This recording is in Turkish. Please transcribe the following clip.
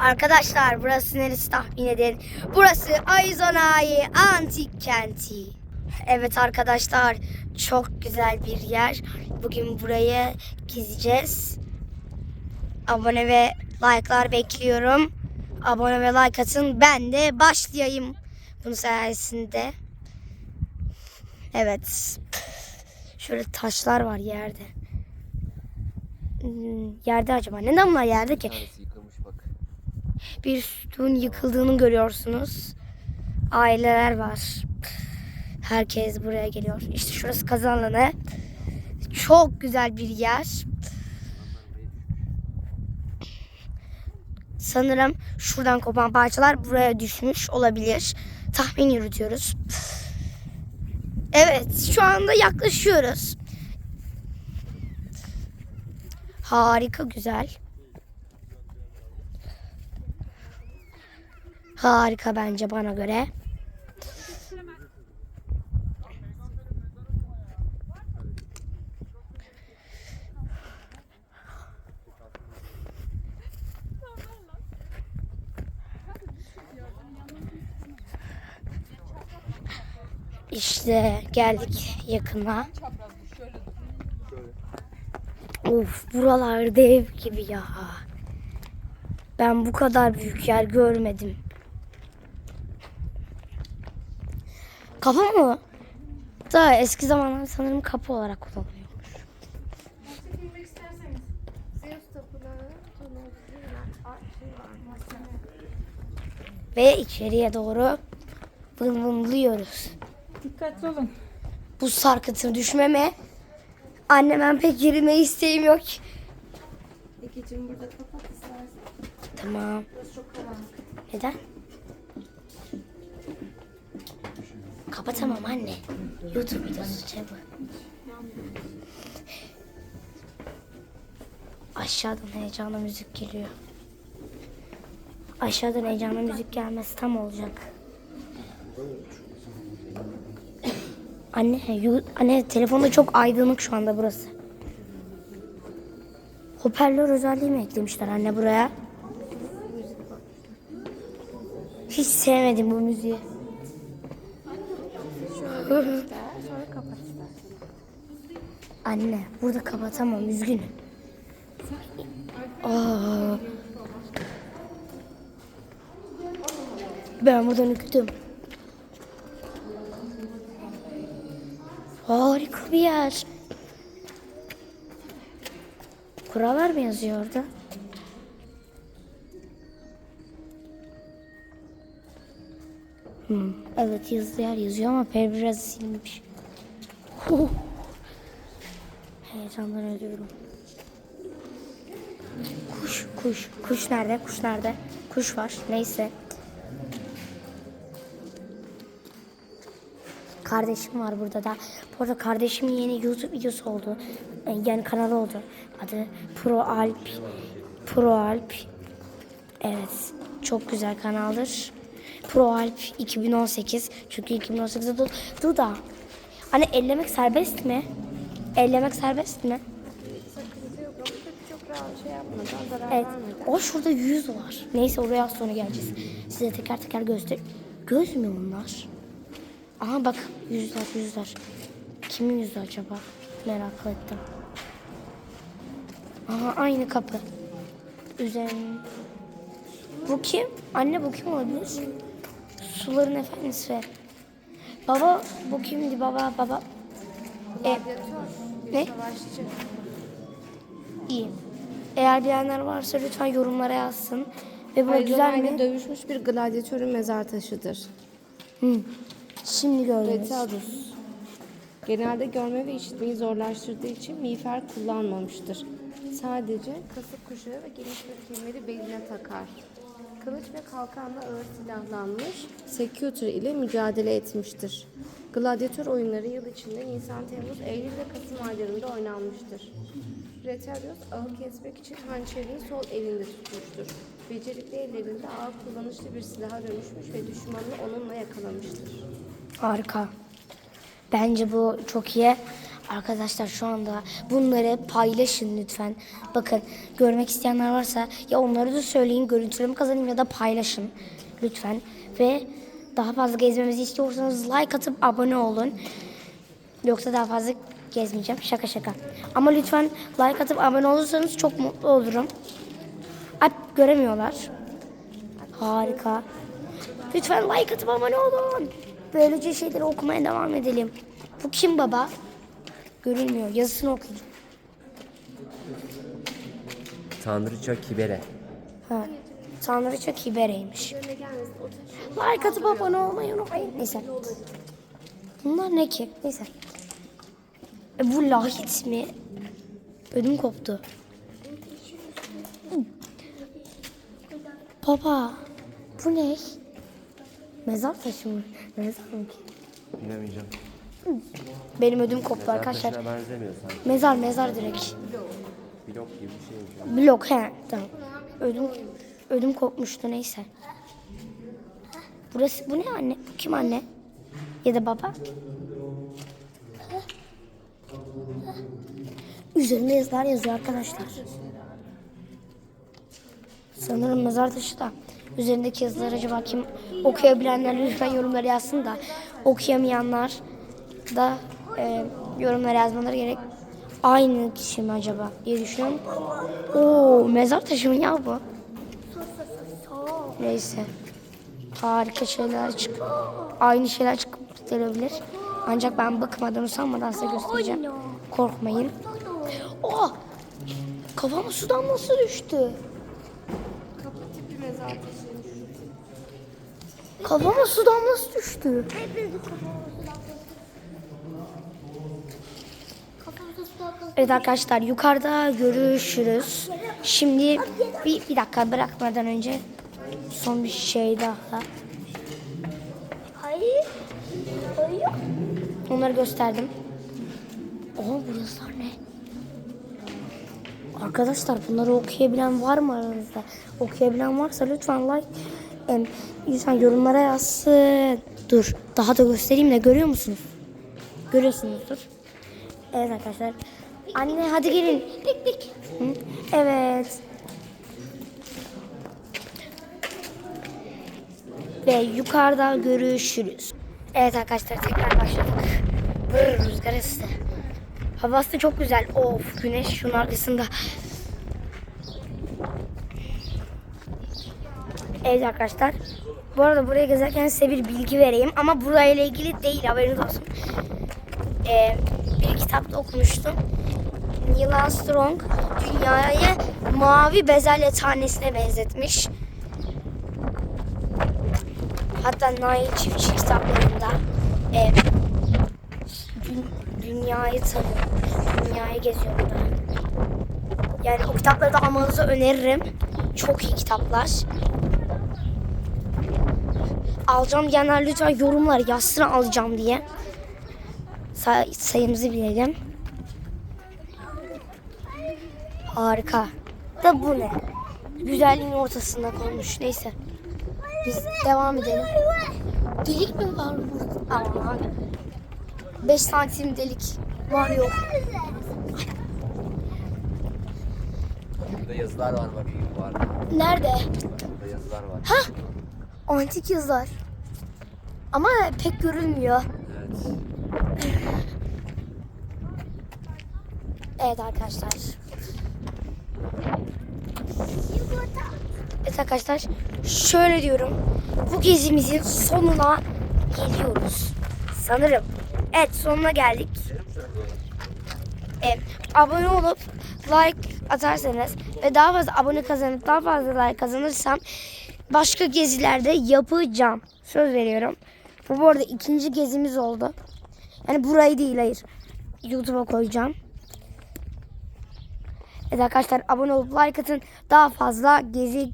Arkadaşlar burası neresi tahmin edin. Burası Arizona'yı antik kenti. Evet arkadaşlar çok güzel bir yer. Bugün burayı gezeceğiz. Abone ve like'lar bekliyorum. Abone ve like atın. Ben de başlayayım bunun sayesinde. Evet. Şöyle taşlar var yerde. Hmm, Yerde acaba? Neden bunlar yerde ki? Bir sütun yıkıldığını görüyorsunuz. Aileler var. Herkes buraya geliyor. İşte şurası kazan alanı. Çok güzel bir yer. Sanırım şuradan kopan parçalar buraya düşmüş olabilir. Tahmin yürütüyoruz. Evet, şu anda yaklaşıyoruz. Harika güzel. Harika bence bana göre. İşte geldik yakına. Of buralar dev gibi ya. Ben bu kadar büyük yer görmedim. Kapı mı? Da eski zamanlar sanırım kapı olarak kullanılıyormuş. Ve içeriye doğru vın vınlıyoruz. Dikkatli olun. Bu sarkıtı düşmeme annemden pek girme isteğim yok. Ekicim burada kapat istersen. Tamam. Burası çok karanlık. Neden? Kapatamam anne. YouTube videosu şey bu. Aşağıdan heyecanlı müzik geliyor. Aşağıdan heyecanlı müzik gelmesi tam olacak. Anne, anne telefonda çok aydınlık şu anda burası. Hoparlör özelliği mi eklemişler anne buraya? Hiç sevmedim bu müziği. Anne burada kapatamam üzgünüm. Aa. Ben buradan ürktüm. Harika bir yer. Kurallar mı yazıyor orada? Hmm, evet yazı yer yazıyor ama per biraz silmiş. Huh. Heyecandan ölüyorum. Kuş, kuş. Kuş nerede? Kuş nerede? Kuş var. Neyse. Kardeşim var burada da. Bu arada kardeşimin yeni YouTube videosu oldu. E, Yani kanalı oldu. Adı Pro Alp. Pro Alp. Evet. Çok güzel kanaldır. Pro Alp 2018. Çünkü 2018'de du Duda. Hani ellemek serbest mi? Ellemek serbest mi? Evet. O şurada yüz var. Neyse oraya sonra geleceğiz. Size teker teker göster. Göz mü bunlar? Aha bak yüzler yüzler. Kimin yüzü acaba? Merak ettim. Aha aynı kapı. Üzerin. Bu kim? Anne bu kim olabilir? Suların efendisi. Baba bu kimdi baba baba? E, ne? savaşçı. iyi. Eğer bilenler varsa lütfen yorumlara yazsın. Ve bu güzel mi? dövüşmüş bir gladyatörün mezar taşıdır. Hı. Şimdi gördünüz. Retardus. Genelde görme ve işitmeyi zorlaştırdığı için miğfer kullanmamıştır. Sadece kasık kuşağı ve geniş bir kemeri beline takar. Kılıç ve kalkanla ağır silahlanmış, Secutor ile mücadele etmiştir. Gladyatör oyunları yıl içinde Nisan, Temmuz, Eylül ve Kasım aylarında oynanmıştır. Retarius ağı kesmek için hançerini sol elinde tutmuştur. Becerikli ellerinde ağı kullanışlı bir silaha dönüşmüş ve düşmanını onunla yakalamıştır. Harika. Bence bu çok iyi. Arkadaşlar şu anda bunları paylaşın lütfen. Bakın görmek isteyenler varsa ya onları da söyleyin görüntüleme kazanayım ya da paylaşın lütfen. Ve daha fazla gezmemizi istiyorsanız like atıp abone olun. Yoksa daha fazla gezmeyeceğim. Şaka şaka. Ama lütfen like atıp abone olursanız çok mutlu olurum. Ay göremiyorlar. Harika. Lütfen like atıp abone olun. Böylece şeyleri okumaya devam edelim. Bu kim baba? Görünmüyor. Yazısını okuyayım. Tanrıça Kibere. Ha. Tanrıça Kibere'ymiş. Like atıp abone olmayı unutmayın. Neyse. Bunlar ne ki? Neyse. E, bu lahit mi? Ödüm koptu. Baba. Bu ne? Mezar taşı mı? Mezar mı ki? Bilemeyeceğim. Benim ödüm koptu arkadaşlar. Benzemiyor sanki. Mezar mezar direkt. Blok gibi bir şeymiş. Blok he tamam. Ödüm ödüm kopmuştu neyse. Burası bu ne anne? Bu kim anne? Ya da baba? Üzerinde yazılar yazıyor arkadaşlar. Sanırım mezar taşı da. Üzerindeki yazılar acaba kim okuyabilenler lütfen yorumlara yazsın da okuyamayanlar da e, yorumlara yazmaları gerek. Aynı kişi mi acaba diye düşünüyorum. Oo mezar taşı mı ya bu? Neyse. Harika şeyler çık. Aynı şeyler çıkıp gelebilir. Ancak ben bakmadan usanmadan size göstereceğim. Korkmayın. Oh! Kafama su damlası düştü. Kapı tipi mezar taşıymış. Kafama su damlası düştü. Evet arkadaşlar yukarıda görüşürüz. Şimdi bir, bir dakika bırakmadan önce son bir şey daha. Hayır. Hayır. Onları gösterdim. Oha burası ne? Arkadaşlar bunları okuyabilen var mı aranızda? Okuyabilen varsa lütfen like, em, lütfen yorumlara yazsın. Dur daha da göstereyim de görüyor musunuz? Görüyorsunuzdur. Evet arkadaşlar. Anne hadi gelin. Pik pik. Evet. Ve yukarıda görüşürüz. Evet arkadaşlar tekrar başladık. Brr, rüzgar esti. Havası da çok güzel. Of güneş şunun arkasında. Evet arkadaşlar. Bu arada buraya gezerken size bir bilgi vereyim. Ama burayla ilgili değil haberiniz olsun. Ee, kitapta okumuştum. Neil Armstrong dünyayı mavi bezelye tanesine benzetmiş. Hatta Nail Çiftçi kitaplarında e, dü- dünyayı tanıyor. Dünyayı geziyor da. Yani o kitapları da almanızı öneririm. Çok iyi kitaplar. Alacağım diyenler lütfen yorumlar yazsın alacağım diye. Say- sayımızı bilelim. Harika. Da bu ne? Güzelliğin ortasında konmuş. Neyse. Biz devam edelim. Delik mi var burada? Aman. 5 santim delik var yok. Burada yazılar var bak. Var. Nerede? Burada yazılar var. Ha? Antik yazılar. Ama pek görülmüyor. Evet. Evet arkadaşlar. Evet arkadaşlar. Şöyle diyorum. Bu gezimizin sonuna geliyoruz. Sanırım. Evet sonuna geldik. Evet, abone olup like atarsanız ve daha fazla abone kazanıp daha fazla like kazanırsam başka gezilerde yapacağım. Söz veriyorum. Bu bu arada ikinci gezimiz oldu. Yani burayı değil hayır. YouTube'a koyacağım. Evet arkadaşlar abone olup like atın. Daha fazla gezi